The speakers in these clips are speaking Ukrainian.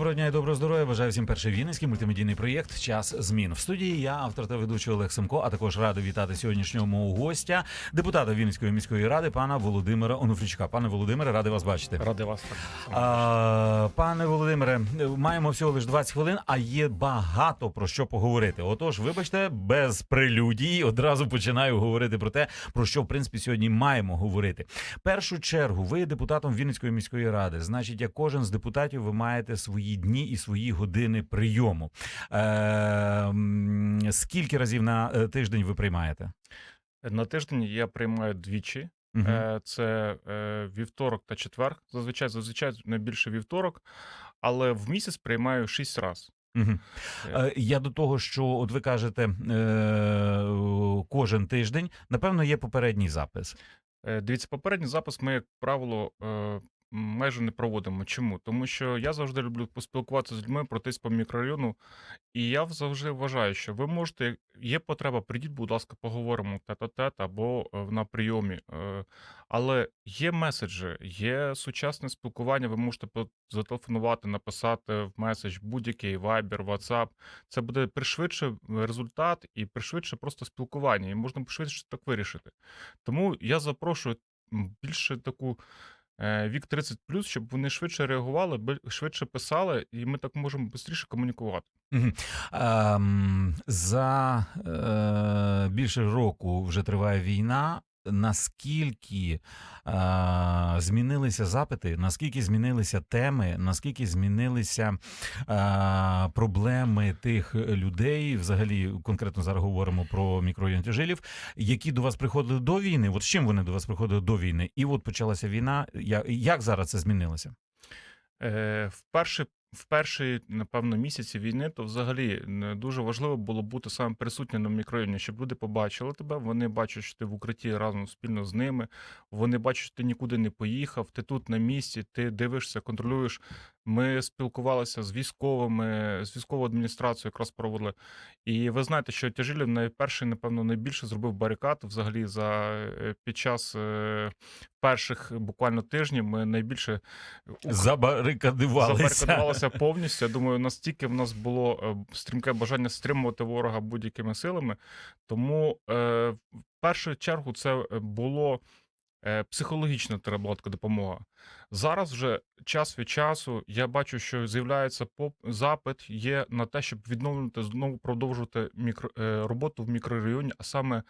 Доброго дня і доброго здоров'я. Бажаю всім перший вінницький мультимедійний проєкт Час змін. В студії я, автор та ведучий Олег Семко, а також радий вітати сьогоднішнього мого гостя, депутата Вінницької міської ради, пана Володимира Онуфрічка. Пане Володимире, радий вас бачити. Ради вас. А, пане Володимире, маємо всього лише 20 хвилин, а є багато про що поговорити. Отож, вибачте, без прелюдій одразу починаю говорити про те, про що в принципі сьогодні маємо говорити. Першу чергу, ви є депутатом Вінницької міської ради. Значить, як кожен з депутатів, ви маєте свої дні і свої години прийому. Е, скільки разів на е, тиждень ви приймаєте? На тиждень я приймаю двічі. Мгм. Е, Це е, вівторок та четвер. Зазвичай, зазвичай найбільше вівторок, але в місяць приймаю шість разів. Е, Я до того, що от ви кажете кожен тиждень, напевно, є попередній запис. Дивіться, попередній запис ми, як правило, майже не проводимо. Чому? Тому що я завжди люблю поспілкуватися з людьми, пройтись по мікрорайону. І я завжди вважаю, що ви можете, є потреба, прийдіть, будь ласка, поговоримо тет-а-тет або е, на прийомі. Е, Але є меседжі, є сучасне спілкування. Ви можете зателефонувати, написати в меседж будь-який Viber, WhatsApp. Це буде пришвидше результат і пришвидше просто спілкування, і можна швидше так вирішити. Тому я запрошую більше таку вік 30 щоб вони швидше реагували, швидше писали, і ми так можемо швидше комунікувати. Ем, за е, більше року вже триває війна. Наскільки е, змінилися запити, наскільки змінилися теми, наскільки змінилися е, проблеми тих людей, взагалі конкретно зараз говоримо про мікрорайон Тяжилів, які до вас приходили до війни? От з чим вони до вас приходили до війни? І от почалася війна. Як зараз це змінилося? Е, в перші, в перші, напевно, місяці війни, то взагалі не дуже важливо було бути саме присутнім на мікрорайоні, щоб люди побачили тебе. Вони бачать, що ти в укритті разом спільно з ними. Вони бачать, що ти нікуди не поїхав, ти тут на місці, ти дивишся, контролюєш. Ми спілкувалися з військовими, з військовою адміністрацією якраз проводили. І ви знаєте, що Тяжилів найперший, напевно, найбільше зробив барикад взагалі за е, під час е, перших буквально тижнів. Ми найбільше Забарикадувалися. забарикадувалися повністю. Я думаю, настільки в нас було е, стрімке бажання стримувати ворога будь-якими силами. Тому е, в першу чергу це е, було е, психологічна треба допомога. Зараз вже час від часу я бачу, що з'являється поп запит є на те, щоб відновлювати знову продовжувати мікро, е, роботу в мікрорайоні, а саме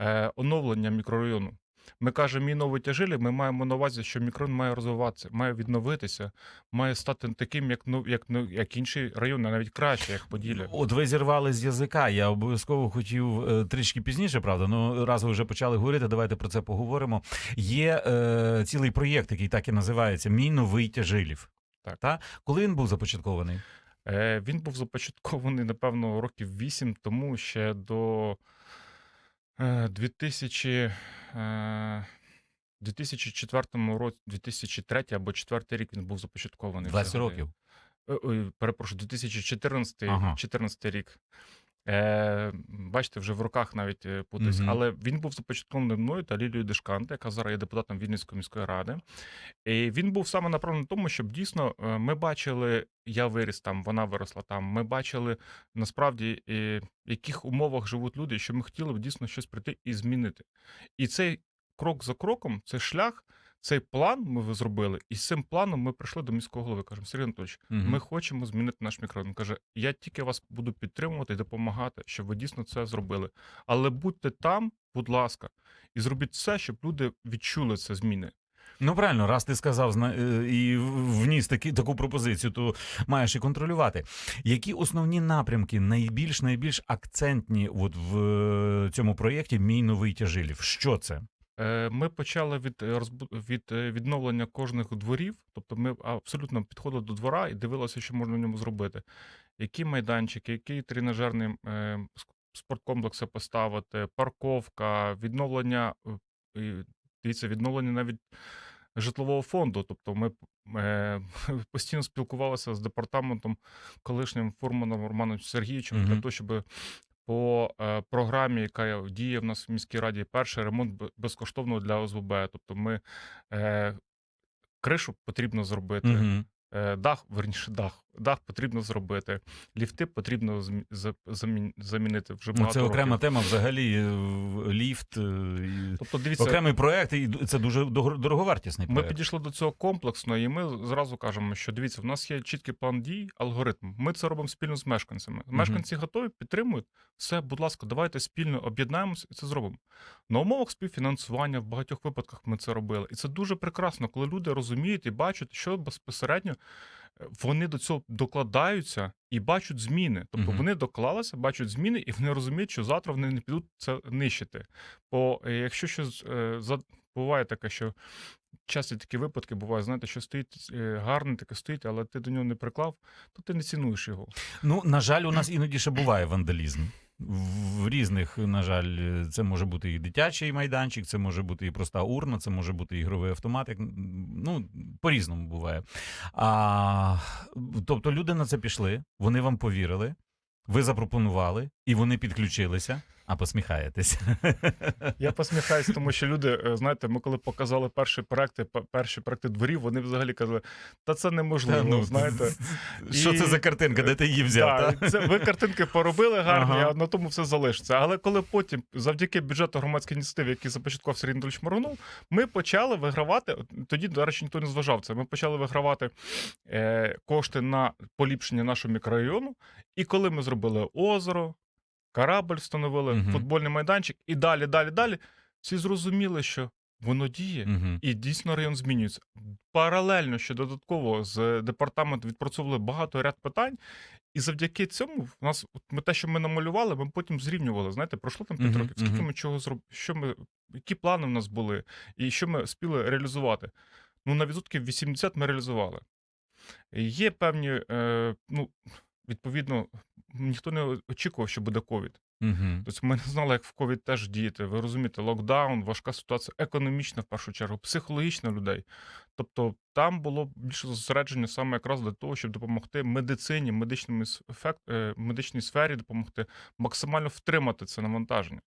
е, оновлення мікрорайону. Ми кажемо, мій новий ми маємо на увазі, що мікрорайон має розвиватися, має відновитися, має стати таким, як ну як ну як інші райони, навіть краще, як Поділля. От ви зірвали з язика. Я обов'язково хотів е, трішки пізніше, правда. Ну раз ви вже почали говорити, давайте про це поговоримо. Є е, цілий проєкт, який так і називається Мій новий тяжилів. Так. Та? Коли він був започаткований? Е, він був започаткований, напевно, років 8 тому ще до 2000, е, 2004 році, 2003 або 2004 рік він був започаткований. 20 взагалі. років. Е, Ой, перепрошую, 2014 Ага. 14 рік. Е, бачите, вже в руках навіть е, путаюсь. Мгм. Але він був започаткований мною та Лілією Дешканте, яка зараз є депутатом Вінницької міської ради. І він був саме направлений на тому, щоб дійсно е, ми бачили, я виріс там, вона виросла там. Ми бачили насправді, е, в яких умовах живуть люди, що ми хотіли б дійсно щось прийти і змінити. І цей крок за кроком, цей шлях. Цей план ми зробили, і з цим планом ми прийшли до міського голови. Кажемо, Сергій Анатольович, Мгм. ми хочемо змінити наш мікрорайон. Він каже: я тільки вас буду підтримувати і допомагати, щоб ви дійсно це зробили. Але будьте там, будь ласка, і зробіть все, щоб люди відчули це зміни. Ну правильно, раз ти сказав е, і вніс такі, таку пропозицію, то маєш і контролювати. Які основні напрямки найбільш найбільш акцентні от в е, цьому проєкті Мій новий тяжилів? Що це? Е, Ми почали від е, від е, відновлення кожних дворів, тобто ми абсолютно підходили до двора і дивилися, що можна в ньому зробити. Які майданчики, які тренажерні е, спорткомплекси поставити, парковка, відновлення, дивіться, відновлення навіть житлового фонду. Тобто ми постійно спілкувалися з департаментом колишнім Фурманом Романом Сергійовичем для того, щоб по е, програмі, яка діє в нас в міській раді, перший ремонт безкоштовно для ОСББ. Тобто ми е, кришу потрібно зробити. Угу. Дах, верніше, дах. Дах потрібно зробити. Ліфти потрібно замінити вже Ну, багато це окрема років. тема взагалі. е, Ліфт, е, Тобто, дивіться, окремий проект, і це дуже дороговартісний ми проект. підійшли до цього комплексно, і ми зразу кажемо, що дивіться, в нас є чіткий план дій, алгоритм. Ми це робимо спільно з мешканцями. Мешканці готові, підтримують. Все, будь ласка, давайте спільно об'єднаємося і це зробимо. На умовах співфінансування в багатьох випадках ми це робили. І це дуже прекрасно, коли люди розуміють і бачать, що безпосередньо вони до цього докладаються і бачать зміни. Тобто Мгм. вони доклалися, бачать зміни, і вони розуміють, що завтра вони не підуть це нищити. Бо е, якщо щось е, буває таке, що часто такі випадки бувають, знаєте, що стоїть е, гарне таке стоїть, але ти до нього не приклав, то ти не цінуєш його. Ну, на жаль, у нас іноді ще буває вандалізм. В різних, на жаль, це може бути і дитячий майданчик, це може бути і проста урна, це може бути ігровий автомат. як, Ну, по-різному буває. А, тобто люди на це пішли, вони вам повірили, ви запропонували, і вони підключилися, а посміхаєтесь. Я посміхаюсь, тому що люди, е, знаєте, ми коли показали перші проекти, перші проекти дворів, вони взагалі казали, та це неможливо, Та, ну, знаєте. Що І- це за картинка, де ти її взяв? Так, та? це ви картинки поробили гарні, Ага. а на тому все залишиться. Але коли потім, завдяки бюджету громадської ініціативи, який започаткував Сергій Анатолійович Моргунов, ми почали вигравати. Тоді, до речі, ніхто не зважав це. Ми почали вигравати е, кошти на поліпшення нашого мікрорайону. І коли ми зробили озеро, корабль встановили, Мгм. футбольний майданчик, і далі, далі, далі, всі зрозуміли, що воно діє. Мгм. І дійсно район змінюється. Паралельно ще додатково з департаменту відпрацьовували багато ряд питань, і завдяки цьому в нас от ми те, що ми намалювали, ми потім зрівнювали. Знаєте, пройшло там п'ять Мгм, років. Скільки ми чого зробили, що ми, які плани в нас були, і що ми спіли реалізувати. Ну, на відсотків 80 ми реалізували. Є певні, е, ну, відповідно, ніхто не очікував, що буде ковід. Мгм. Тобто ми не знали, як в ковід теж діяти. Ви розумієте, локдаун, важка ситуація, економічна в першу чергу, психологічна людей. Тобто там було більше зосередження саме якраз для того, щоб допомогти медицині, медичному ефект, е, медичній сфері допомогти максимально втримати це навантаження.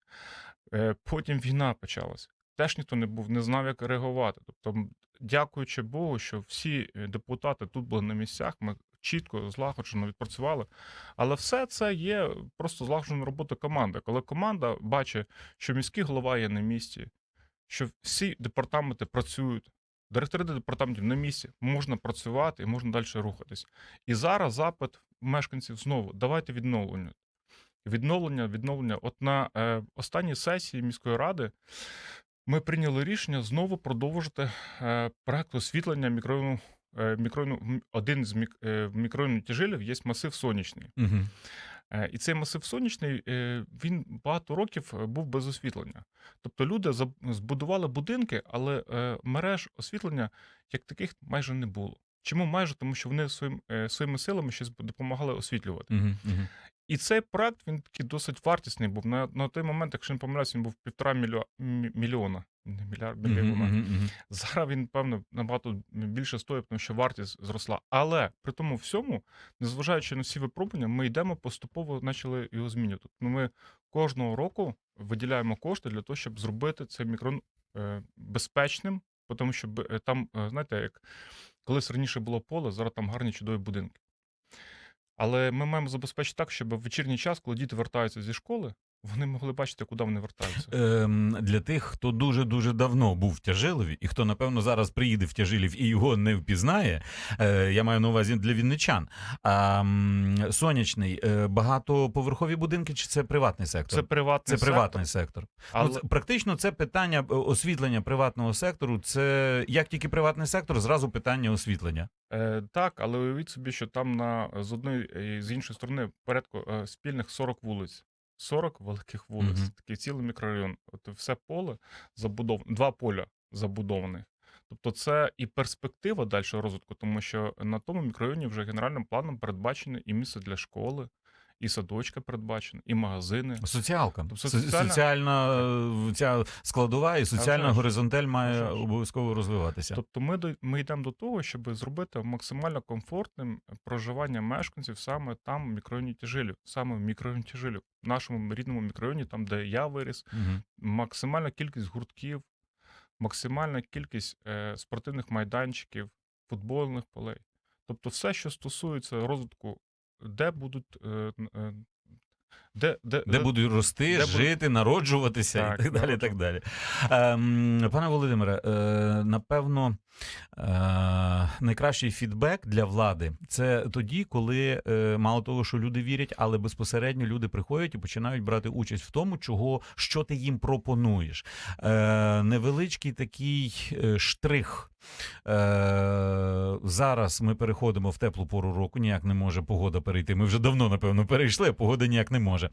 Е, Потім війна почалася. Теж ніхто не був, не знав, як реагувати. Тобто, дякуючи Богу, що всі е, депутати тут були на місцях. Ми чітко, злагоджено відпрацювали. Але все це є просто злагоджена робота команди. Коли команда бачить, що міський голова є на місці, що всі департаменти працюють, директори департаментів на місці, можна працювати і можна далі рухатись. І зараз запит мешканців знову: давайте відновлення. Відновлення, відновлення. От на е, останній сесії міської ради ми прийняли рішення знову продовжити е, проект освітлення мікрорайону. Е, мікрорайону один з мік, е, є масив сонячний. Е, І цей масив сонячний він багато років був без освітлення. Тобто люди збудували будинки, але мереж освітлення як таких майже не було. Чому майже? Тому що вони своїм, своїми силами щось допомагали освітлювати. Мгм. Мгм. І цей проект він такий досить вартісний був. На, на той момент, якщо не помиляюсь, він був півтора мільйона. Не мільярд, Мгм. мільйона. Мгм. Мгм. Зараз він, певно, набагато більше стоїть, тому що вартість зросла. Але при тому всьому, незважаючи на всі випробування, ми йдемо поступово почали його змінювати. Ну, ми кожного року виділяємо кошти для того, щоб зробити цей мікрон е, безпечним, тому що е, там, е, знаєте, як колись раніше було поле, зараз там гарні чудові будинки. Але ми маємо забезпечити так, щоб в вечірній час, коли діти вертаються зі школи, вони могли бачити, куди вони вертаються. Ем, для тих, хто дуже дуже давно був в Тяжилові, і хто напевно зараз приїде в Тяжилів і його не впізнає. Е, я маю на увазі для вінничан. А, сонячний, е, багатоповерхові будинки, чи це приватний сектор? Це приватний Це приватний сектор. але... Ну, це, практично це питання е, освітлення приватного сектору. Це як тільки приватний сектор, зразу питання освітлення. Е, так, але уявіть собі, що там на з одної з іншої сторони порядку е, спільних 40 вулиць. 40 великих вулиць, Мгм. такий цілий мікрорайон. От все поле забудоване, два поля забудованих. Тобто це і перспектива дальшого розвитку, тому що на тому мікрорайоні вже генеральним планом передбачено і місце для школи, і садочки передбачені, і магазини. Соціалка. Тобто соціальна- Соціальна е, ця складова і соціальна горизонталь має обов'язково розвиватися. Тобто ми, до- ми йдемо до того, щоб зробити максимально комфортним проживання мешканців саме там, в мікрорайоні Тяжилів, саме в мікрорайоні Тяжилів, в нашому рідному мікрорайоні, там, де я виріс, Мгм. максимальна кількість гуртків, максимальна кількість е, спортивних майданчиків, футбольних полей. Тобто, все, що стосується розвитку, де будуть. Е, е, де, де, Де будуть рости, де будуть- жити, народжуватися Так, і так далі. так далі. Ем, пане Володимире, е, напевно, е, найкращий фідбек для влади це тоді, коли е, мало того, що люди вірять, але безпосередньо люди приходять і починають брати участь в тому, чого що ти їм пропонуєш. Е, невеличкий такий е, штрих. Е, зараз ми переходимо в теплу пору року, ніяк не може погода перейти. Ми вже давно, напевно, перейшли, погода ніяк не може.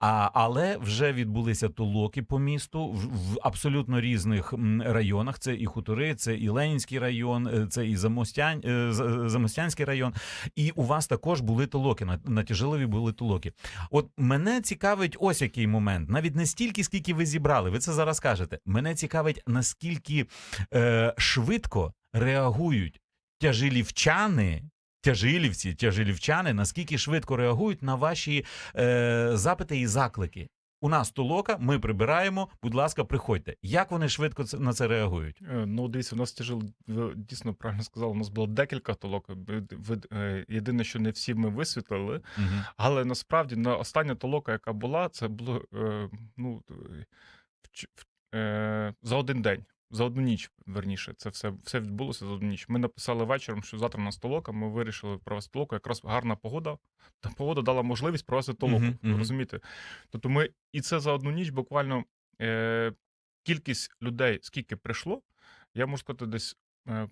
А, але вже відбулися толоки по місту в, в абсолютно різних районах. Це і хутори, це і Ленінський район, е, це і Замостян, е, Замостянський район. І у вас також були толоки. На, на Тяжилові були толоки. От мене цікавить ось який момент. Навіть не стільки, скільки ви зібрали. Ви це зараз кажете. Мене цікавить, наскільки е, швидко реагують тяжилівчани. Тяжилівці, тяжилівчани, наскільки швидко реагують на ваші е, запити і заклики. У нас толока, ми прибираємо. Будь ласка, приходьте. Як вони швидко на це реагують? Е, Ну, дивіться, у нас тяжело, ви дійсно правильно сказали, у нас було декілька толок. Е, Єдине, що не всі ми висвітлили, Угу. але насправді на остання толока, яка була, це було е, ну, за один день. За одну ніч, верніше, це все, все відбулося за одну ніч. Ми написали вечором, що завтра на толока. Ми вирішили провести толоку. Якраз гарна погода. Та погода дала можливість провести толоку. Мгм, мгм. Розумієте? Тобто ми і це за одну ніч буквально е, кількість людей, скільки прийшло, я можу сказати, десь. Е,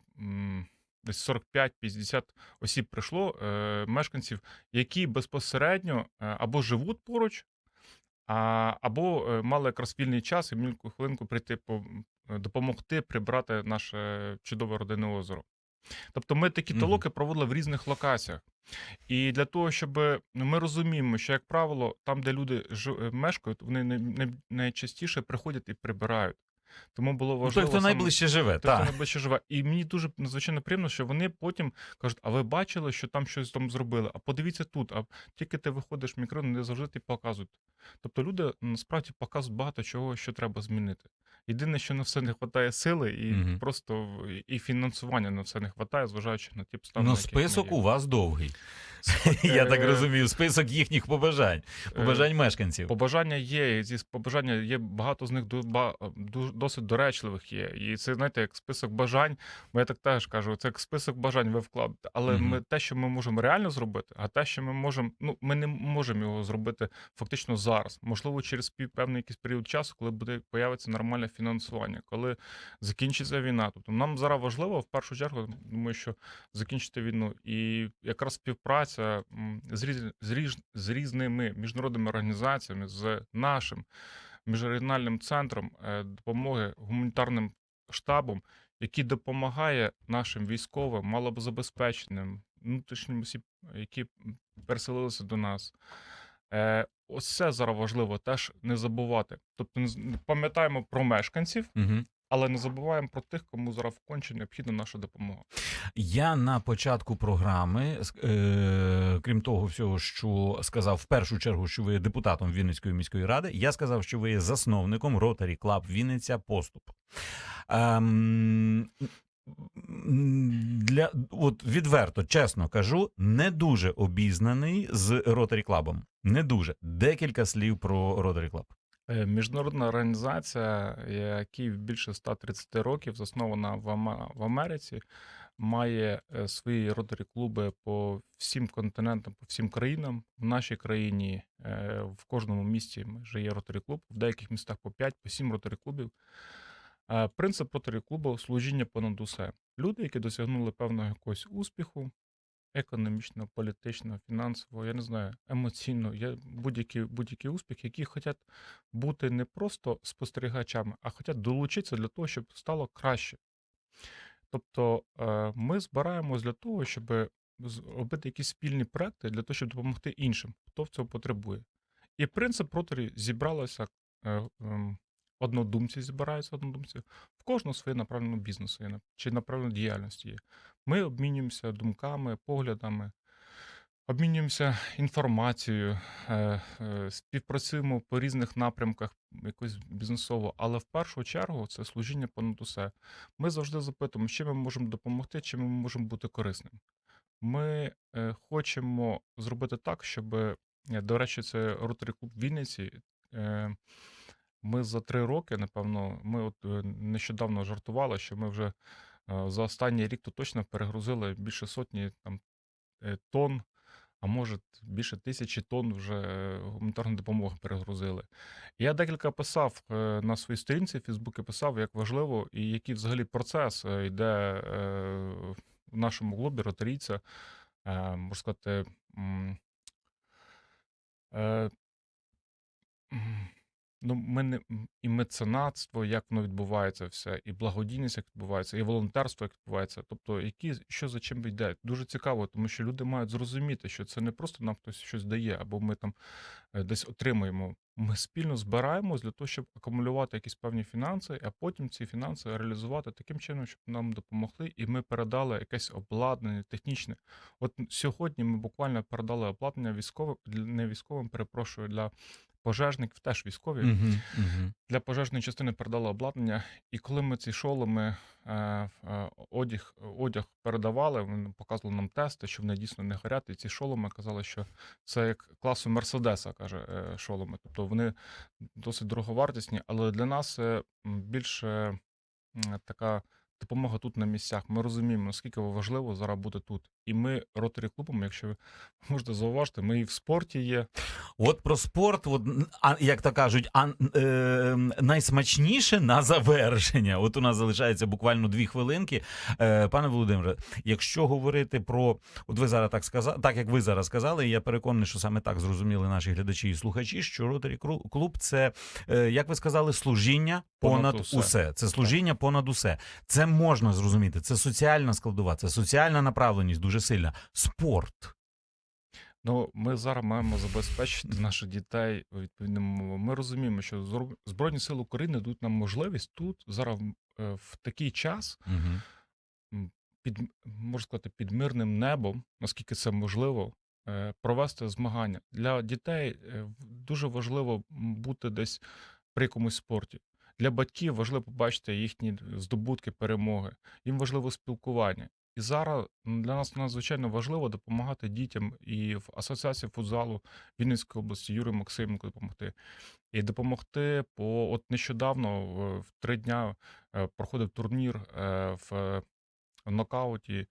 Десь 45-50 осіб прийшло, е, мешканців, які безпосередньо е, або живуть поруч, а, або е, мали якраз вільний час і мільку хвилинку прийти по, допомогти прибрати наше чудове родинне озеро. Тобто ми такі толоки проводили в різних локаціях. І для того, щоб ну, ми розуміємо, що, як правило, там, де люди е, мешкають, вони най- най- найчастіше приходять і прибирають. Тому було Ну, важливо. той, хто саме- найближче живе, той, хто найближче живе. І мені дуже надзвичайно приємно, що вони потім кажуть: а ви бачили, що там щось там зробили? А подивіться тут, а тільки ти виходиш в мікрорайон, не завжди ти показують. Тобто люди насправді показують багато чого, що треба змінити. Єдине, що на все не вистачає сили, і Мгм. просто і фінансування на все не вистачає, зважаючи на ті обставини. Ну, список у вас довгий. Я так Е, розумію, список їхніх побажань, побажань мешканців. Побажання є, і ці побажання є багато з них досить доречливих є. І це, знаєте, як список бажань. Я так теж кажу, це як список бажань ви вкладете. Але ми те, що ми можемо реально зробити, а те, що ми можемо, ну ми не можемо його зробити фактично зараз. Можливо, через певний якийсь період часу, коли буде появиться нормальне фінансування, коли закінчиться війна. Тобто нам зараз важливо в першу чергу, думаю, що закінчити війну. І якраз співпраця з, різ, з, різ, з різними міжнародними організаціями, з нашим міжрегіональним центром е, допомоги гуманітарним штабом, який допомагає нашим військовим, малозабезпеченим, внутрішнім осіб, які переселилися до нас. Ось це зараз важливо теж не забувати. Тобто пам'ятаємо про мешканців, Угу. але не забуваємо про тих, кому зараз конче необхідна наша допомога. Я на початку програми, е, крім того всього, що сказав в першу чергу, що ви є депутатом Вінницької міської ради, я сказав, що ви є засновником Rotary Club Вінниця Поступ. Ем, для, от відверто, чесно кажу, не дуже обізнаний з Rotary Club. Не дуже. Декілька слів про Rotary Club. Е, Міжнародна організація, якій більше 130 років, заснована в Америці, має е, свої ротарі клуби по всім континентам, по всім країнам. В нашій країні е, в кожному місті вже є ротарі клуб, в деяких містах по 5, по 7 ротарі клубів. Е, Принцип ротарі клубу служіння понад усе. Люди, які досягнули певного якогось успіху, економічного, політичного, фінансового, я не знаю, емоційно, є будь-який будь-який успіх, які хочуть бути не просто спостерігачами, а хочуть долучитися для того, щоб стало краще. Тобто е, ми збираємось для того, щоб робити якісь спільні проекти для того, щоб допомогти іншим, хто в цьому потребує. І принцип Ротарі зібралося е, ем, однодумці, збираються однодумці. В кожного своє направлено бізнесу є, чи направлено діяльності є. Ми обмінюємося думками, поглядами, обмінюємося інформацією, е, е, співпрацюємо по різних напрямках якось бізнесово, але в першу чергу це служіння понад усе. Ми завжди запитуємо, чим ми можемо допомогти, чим ми можемо бути корисним. Ми е, хочемо зробити так, щоб, до речі, це Rotary в Вінниці. Ми за три роки, напевно, ми от е, нещодавно жартували, що ми вже е, за останній рік то точно перегрузили більше сотні там, е, тонн, а може більше тисячі тонн вже гуманітарної допомоги перегрузили. Я декілька писав на своїй сторінці в Фейсбуці, писав, як важливо і який взагалі процес йде в нашому клубі ротарійця, можна сказати. Ну, ми не і меценатство, як воно відбувається, все, і благодійність, як відбувається, і волонтерство, як відбувається. Тобто, які що за чим йде. Дуже цікаво, тому що люди мають зрозуміти, що це не просто нам хтось щось дає, або ми там е, десь отримуємо. Ми спільно збираємось для того, щоб акумулювати якісь певні фінанси, а потім ці фінанси реалізувати таким чином, щоб нам допомогли, і ми передали якесь обладнання технічне. От сьогодні ми буквально передали обладнання військовим для- не військовим, перепрошую, для пожежників, теж військові. Угу, угу. Для пожежної частини передали обладнання, і коли ми ці шоломи, е, е, одяг, одяг передавали, вони показували нам тести, що вони дійсно не горять. І ці шоломи казали, що це як класу Мерседеса, каже е, шоломи. Тобто вони досить дороговартісні, але для нас це більше така допомога тут на місцях. Ми розуміємо, наскільки важливо зараз бути тут. І ми ротарі клубом, якщо ви можете зауважити, ми і в спорті є. От про спорт, от, а, як то кажуть, а, е, найсмачніше на завершення. От у нас залишається буквально дві хвилинки. Е, пане Володимире, якщо говорити про, от ви зараз так сказали, так як ви зараз сказали, і я переконаний, що саме так зрозуміли наші глядачі і слухачі, що Ротарі Клуб це, е, як ви сказали, служіння понад, Понад усе. усе. Це служіння понад усе. Це можна зрозуміти. Це соціальна складова, це соціальна направленість дуже сильна. Спорт. Ну, ми зараз маємо забезпечити наших дітей відповідними умовами. Ми розуміємо, що Збройні Сили України дають нам можливість тут зараз е, в такий час Угу. під можна сказати під мирним небом, наскільки це можливо, е, провести змагання для дітей. е, Дуже важливо бути десь при якомусь спорті. Для батьків важливо побачити їхні здобутки, перемоги. Їм важливо спілкування. І зараз для нас надзвичайно важливо допомагати дітям і в асоціації футзалу Вінницької області Юрію Максименко допомогти. І допомогти по от нещодавно в, в три дня е, проходив турнір е, в нокауті.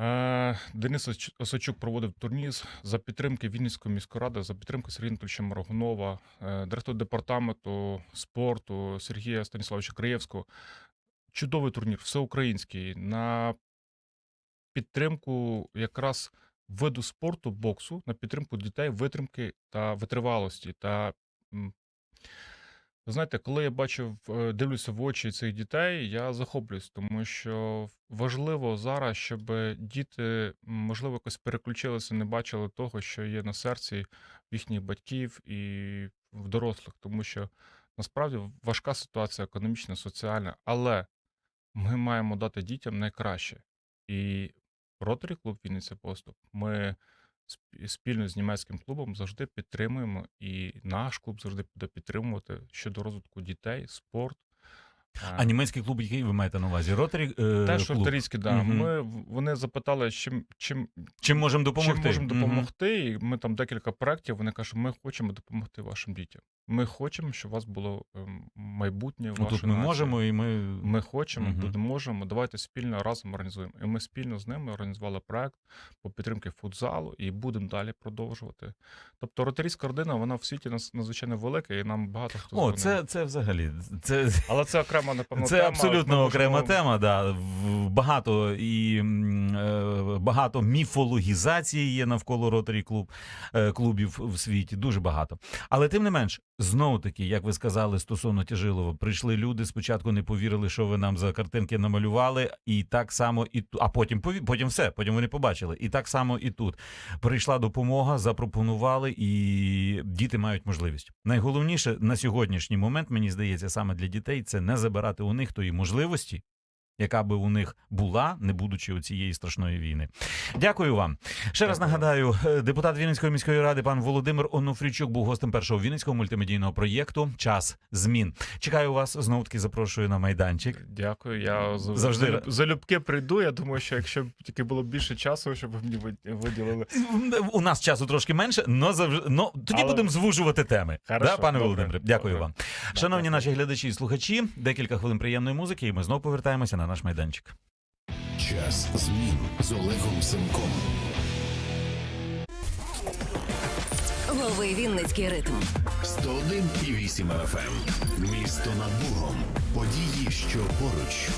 Е, Денис Осадчук проводив турнір за підтримки Вінницької міської ради, за підтримки Сергія Анатольовича Маргунова, е, директор департаменту спорту Сергія Станіславовича Краєвського. Чудовий турнір, всеукраїнський, на підтримку якраз виду спорту боксу, на підтримку дітей, витримки та витривалості. Та, знаєте, коли я бачив, е, дивлюся в очі цих дітей, я захоплююсь, тому що важливо зараз, щоб діти, можливо, якось переключилися, не бачили того, що є на серці їхніх батьків і в дорослих, тому що насправді важка ситуація економічна, соціальна, але ми маємо дати дітям найкраще. І Ротary клуб Вінниця Поступ. Ми спільно з німецьким клубом завжди підтримуємо, і наш клуб завжди буде підтримувати щодо розвитку дітей, спорт. А німецький клуб, який ви маєте на увазі? Ротарі е, Теж клуб. ротарійський, да. Мгм. Ми вони запитали, чим, чим, Чим можемо допомогти? чим можемо допомогти. І ми там декілька проєктів. Вони кажуть, ми хочемо допомогти вашим дітям. Ми хочемо, щоб у вас було ем, майбутнє. Ну, тут ми нації. можемо і ми. Ми хочемо, Мгм. будемо можемо. Давайте спільно разом організуємо. І ми спільно з ними організували проект по підтримці футзалу і будемо далі продовжувати. Тобто ротарійська родина, вона в світі надзвичайно велика, і нам багато хто О, це, це взагалі. Це... Але це окрема окрема, напевно, Це тема. абсолютно окрема можемо- тема. Да. Багато і е, багато міфологізації є навколо ротарі клуб е, клубів в світі. Дуже багато. Але тим не менш, знову таки, як ви сказали стосовно Тяжилова, прийшли люди. Спочатку не повірили, що ви нам за картинки намалювали, і так само і а потім потім все. Потім вони побачили. І так само і тут прийшла допомога, запропонували, і діти мають можливість. Найголовніше на сьогоднішній момент, мені здається, саме для дітей це не забирати у них тої можливості, яка би у них була, не будучи у цієї страшної війни. Дякую вам. Ще раз нагадаю, е, депутат Вінницької міської ради пан Володимир Онуфрійчук був гостем першого вінницького мультимедійного проєкту Час змін. Чекаю вас знову таки запрошую на майданчик. Дякую. Я Завжди залюбки прийду. Я думаю, що якщо б тільки було більше часу, щоб ви мені виділили. У нас часу трошки менше, но завжди но тоді Але- будемо звужувати теми. Хорошо, да, пане добре, Володимире, дякую добре. вам. Шановні дякую. наші глядачі і слухачі, декілька хвилин приємної музики, і ми знову повертаємося на наш майданчик. Час змін з Олегом Семком. Лови Вінницький ритм. 101,8 FM. Місто над Богом. Події, що поруч.